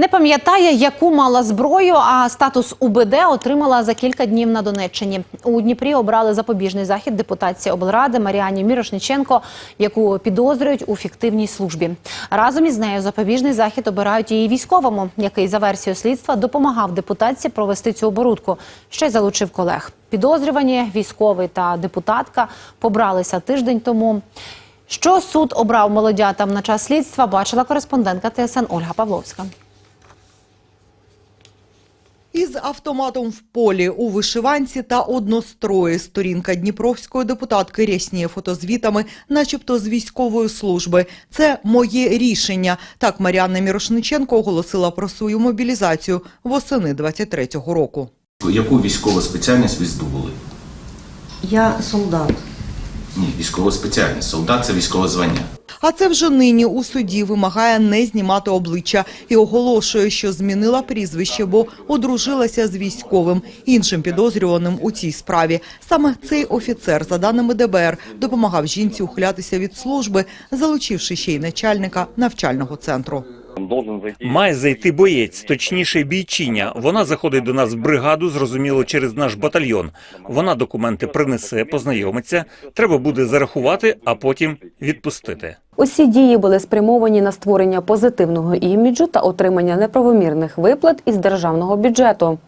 Не пам'ятає, яку мала зброю, а статус УБД отримала за кілька днів на Донеччині. У Дніпрі обрали запобіжний захід депутатці облради Маріані Мірошниченко, яку підозрюють у фіктивній службі. Разом із нею запобіжний захід обирають її військовому, який за версією слідства допомагав депутатці провести цю оборудку. Ще й залучив колег. Підозрювані військовий та депутатка побралися тиждень тому. Що суд обрав молодятам на час слідства, бачила кореспондентка ТСН Ольга Павловська. Із автоматом в полі у вишиванці та однострої сторінка дніпровської депутатки рясніє фотозвітами, начебто з військової служби. Це моє рішення. Так Маріанна Мірошниченко оголосила про свою мобілізацію восени 23-го року. Яку військову спеціальність ви здобули? Я солдат. Ні, військова спеціальність. Солдат це військове звання. А це вже нині у суді вимагає не знімати обличчя і оголошує, що змінила прізвище, бо одружилася з військовим, іншим підозрюваним у цій справі. Саме цей офіцер, за даними ДБР, допомагав жінці ухилятися від служби, залучивши ще й начальника навчального центру. Має зайти боєць, точніше бійчиня. Вона заходить до нас в бригаду, зрозуміло, через наш батальйон. Вона документи принесе, познайомиться. Треба буде зарахувати, а потім відпустити. Усі дії були спрямовані на створення позитивного іміджу та отримання неправомірних виплат із державного бюджету.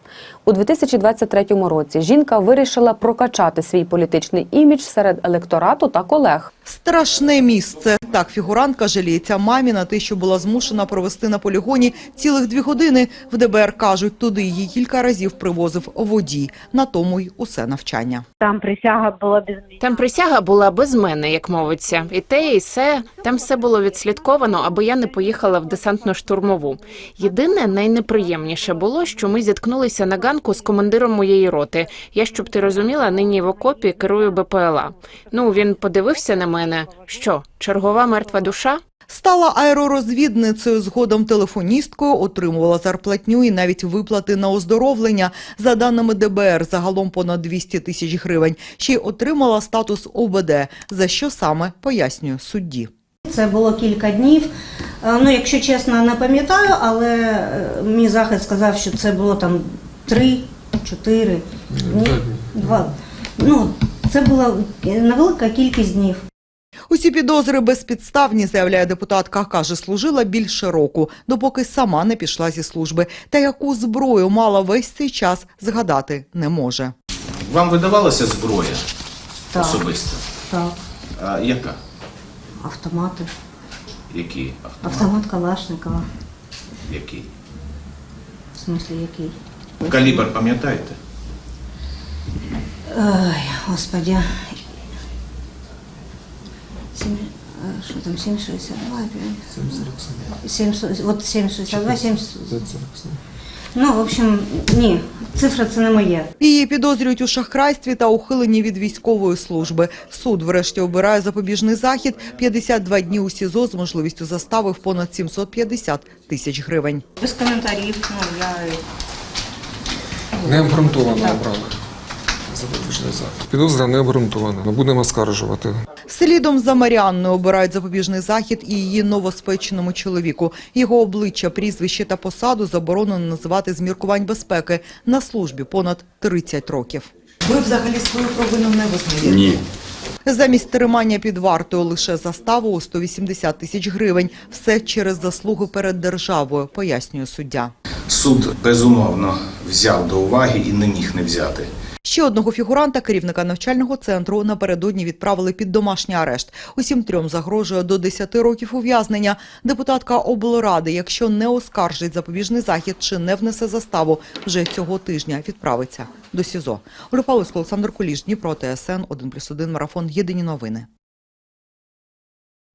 У 2023 році жінка вирішила прокачати свій політичний імідж серед електорату та колег. Страшне місце. Так фігурантка жаліється мамі на те, що була змушена провести на полігоні цілих дві години. В ДБР кажуть, туди її кілька разів привозив водій. На тому й усе навчання. Там присяга була без мене. Там присяга була без мене, як мовиться, і те, і все. Там все було відслідковано, аби я не поїхала в десантно-штурмову. Єдине найнеприємніше було, що ми зіткнулися на ганку з командиром моєї роти. Я, щоб ти розуміла, нині в окопі керую БПЛА. Ну він подивився на мене. Що, чергова мертва душа? Стала аеророзвідницею, згодом телефоністкою, отримувала зарплатню і навіть виплати на оздоровлення. За даними ДБР, загалом понад 200 тисяч гривень. Ще й отримала статус ОБД, за що саме пояснює судді. Це було кілька днів. Е, Ну, якщо чесно, не пам'ятаю, але е, мій захист сказав, що це було там три, чотири дні. Два. Ну, це була невелика кількість днів. Усі підозри безпідставні, заявляє депутатка. Каже, служила більше року, допоки сама не пішла зі служби. Та яку зброю мала весь цей час, згадати не може. Вам видавалася зброя Так. особиста? Так, А яка? Автомати. Які автомати? Автомат Калашникова. Який? В смислі, який? Калібр пам'ятаєте? Ой, господи. Сім, е, що там, 7,62? 7,47. От 7,62, 7... Ну, в общем, ні, цифра це не моє. Її підозрюють у шахрайстві та ухиленні від військової служби. Суд врешті обирає запобіжний захід 52 дні у СІЗО з можливістю застави в понад 750 тисяч гривень. Без коментарів, ну, я... Не обґрунтовано обрали запобіжний захід. Підозра не обґрунтована. Ми будемо оскаржувати. Слідом за Маріанною обирають запобіжний захід і її новоспеченому чоловіку. Його обличчя, прізвище та посаду заборонено називати з міркувань безпеки на службі понад 30 років. Ви взагалі свою провину не визнаєте? Ні. Замість тримання під вартою лише заставу у 180 тисяч гривень. Все через заслуги перед державою, пояснює суддя. Суд безумовно взяв до уваги і не міг не взяти. Ще одного фігуранта, керівника навчального центру, напередодні відправили під домашній арешт. Усім трьом загрожує до 10 років ув'язнення. Депутатка облради, якщо не оскаржить запобіжний захід чи не внесе заставу, вже цього тижня відправиться до СІЗО. Олександр Куліш, Дніпро, ТСН, 1+,1, Марафон, Єдині новини.